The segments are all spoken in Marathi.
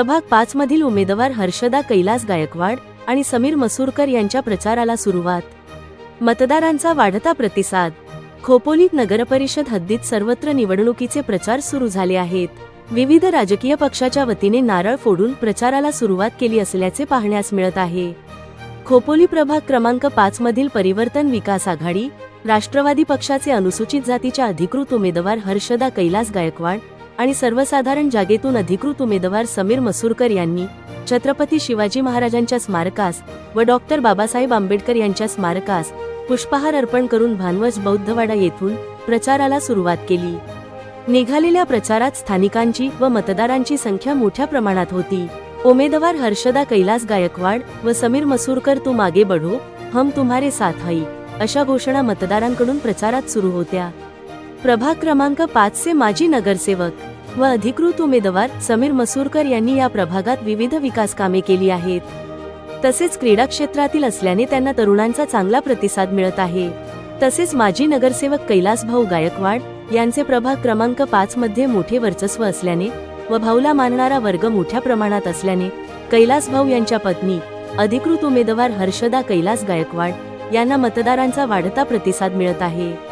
प्रभाग पाच मधील उमेदवार हर्षदा कैलास गायकवाड आणि समीर मसूरकर यांच्या प्रचाराला सुरुवात. मतदारांचा वाढता प्रतिसाद. खोपोलीत नगरपरिषद हद्दीत सर्वत्र निवडणुकीचे प्रचार सुरू झाले आहेत. विविध राजकीय पक्षाच्या वतीने नारळ फोडून प्रचाराला सुरुवात केली असल्याचे पाहण्यास मिळत आहे. खोपोली प्रभाग क्रमांक पाच मधील परिवर्तन विकास आघाडी राष्ट्रवादी पक्षाचे अनुसूचित जातीच्या अधिकृत उमेदवार हर्षदा कैलास गायकवाड आणि सर्वसाधारण जागेतून अधिकृत उमेदवार समीर मसूरकर यांनी छत्रपती शिवाजी महाराजांच्या स्मारकास व डॉक्टर बाबासाहेब आंबेडकर यांच्या स्मारकास पुष्पहार अर्पण करून भानवज बौद्धवाडा येथून प्रचाराला सुरुवात केली. निघालेल्या प्रचारात स्थानिकांची व मतदारांची संख्या मोठ्या प्रमाणात होती. उमेदवार हर्षदा कैलास गायकवाड व समीर मसूरकर तू मागे बढो हम तुम्हारे साथ हई अशा घोषणा मतदारांकडून प्रचारात सुरू होत्या. प्रभाग क्रमांक पाचचे माजी नगरसेवक व अधिकृत उमेदवार समीर मसूरकर यांनी या प्रभागात विविध विकास कामे केली आहेत. तसेच क्रीडा क्षेत्रातील असल्याने त्यांना तरुणांचा चांगला प्रतिसाद मिळत आहे. तसेच माजी नगरसेवक कैलास भाऊ गायकवाड यांचे प्रभाग क्रमांक पाच मध्ये मोठे वर्चस्व असल्याने व भाऊला मानणारा वर्ग मोठ्या प्रमाणात असल्याने कैलास भाऊ यांच्या पत्नी अधिकृत उमेदवार हर्षदा कैलास गायकवाड यांना मतदारांचा वाढता प्रतिसाद मिळत आहे.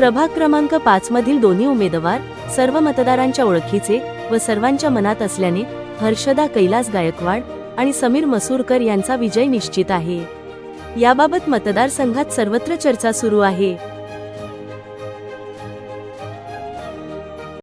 प्रभाग क्रमांक पाच मधील दोन्ही उमेदवार सर्व मतदारांच्या ओळखीचे व सर्वांच्या मनात असल्याने हर्षदा कैलास गायकवाड आणि समीर मसूरकर यांचा विजय निश्चित आहे. याबाबत मतदारसंघात सर्वत्र चर्चा सुरू आहे.